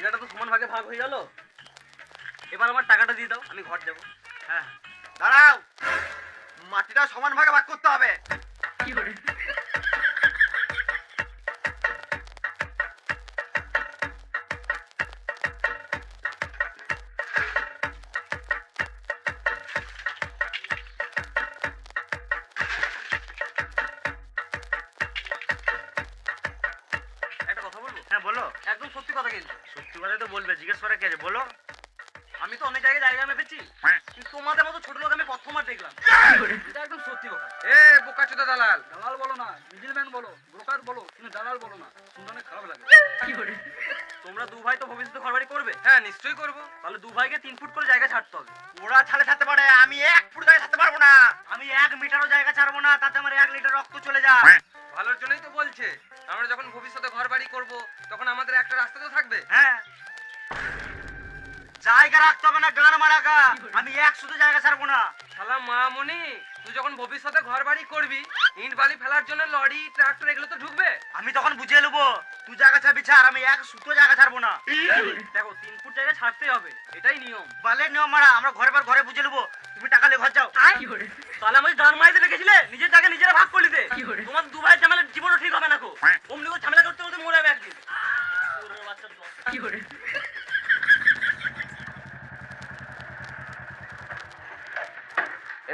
ভাগ হয়ে গেল। এবার আমার টাকাটা দিয়ে দাও, আমি ঘর যাব। হ্যাঁ। দাঁড়াও। মাটিটা সমান ভাগে ভাগ করতে হবে। একটা বলো? একদম সত্যি কথা কিন্তু। সত্যি কথা তো বলবে জিজ্ঞেস করে কে বলো। আমি তো অনেক জায়গায় জায়গা মেপেছি কিন্তু তোমাদের মতো ছোট লোক আমি প্রথমবার দেখলাম। এটা একদম সত্যি কথা। এ বোকাচোদা দালাল। দালাল বলো না মিডিলম্যান বলো ব্রোকার বলো কিন্তু দালাল বলো না শুনতে অনেক খারাপ লাগে। কি করে? তোমরা দু ভাই তো ভবিষ্যতে ঘরবাড়ি করবে। হ্যাঁ নিশ্চয়ই করব। তাহলে দু ভাইকে তিন ফুট করে জায়গা ছাড়তে হবে। ওরা ছাড়ে ছাড়তে পারে আমি এক ফুট জায়গা ছাড়তে পারব না। আমি এক মিটারও জায়গা ছাড়বো না তাতে আমার এক লিটার রক্ত চলে যায়। ভালোর জন্যই তো বলছে। আমরা যখন ভবিষ্যতে ঘর বাড়ি করব তখন আমাদের একটা রাস্তা তো থাকবে। হ্যাঁ। জায়গা রাখতে হবে না গান মারাকা আমি এক শুধু জায়গা ছাড়বো না। শালা মা মনি তুই যখন ভবিষ্যতে ঘর বাড়ি করবি ইট বালি ফেলার জন্য লরি ট্রাক্টর এগুলো তো ঢুকবে? আমি তখন বুঝিয়ে নেব তুই জায়গা ছাড়বি ছাড় আমি এক সুতো জায়গা ছাড়বো না। দেখো তিন ফুট জায়গা ছাড়তেই হবে এটাই নিয়ম। বালের নিয়ম মারা আমরা ঘরে পর ঘরে বুঝে নেব তুমি টাকা নিয়ে ঘর যাও। তাহলে আমাদের দান মাইতে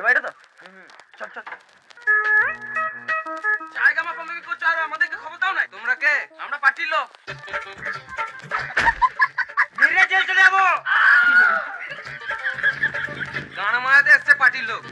বাইরে তো? চল চল। জায়গা মাপা মাপি করছ, আর আমাদেরকে খবর দাও নাই? তোমরা কে? আমরা পার্টির লোক। মেরে জেল চলে যাব। গান মায়াতে এসছে পার্টির লোক।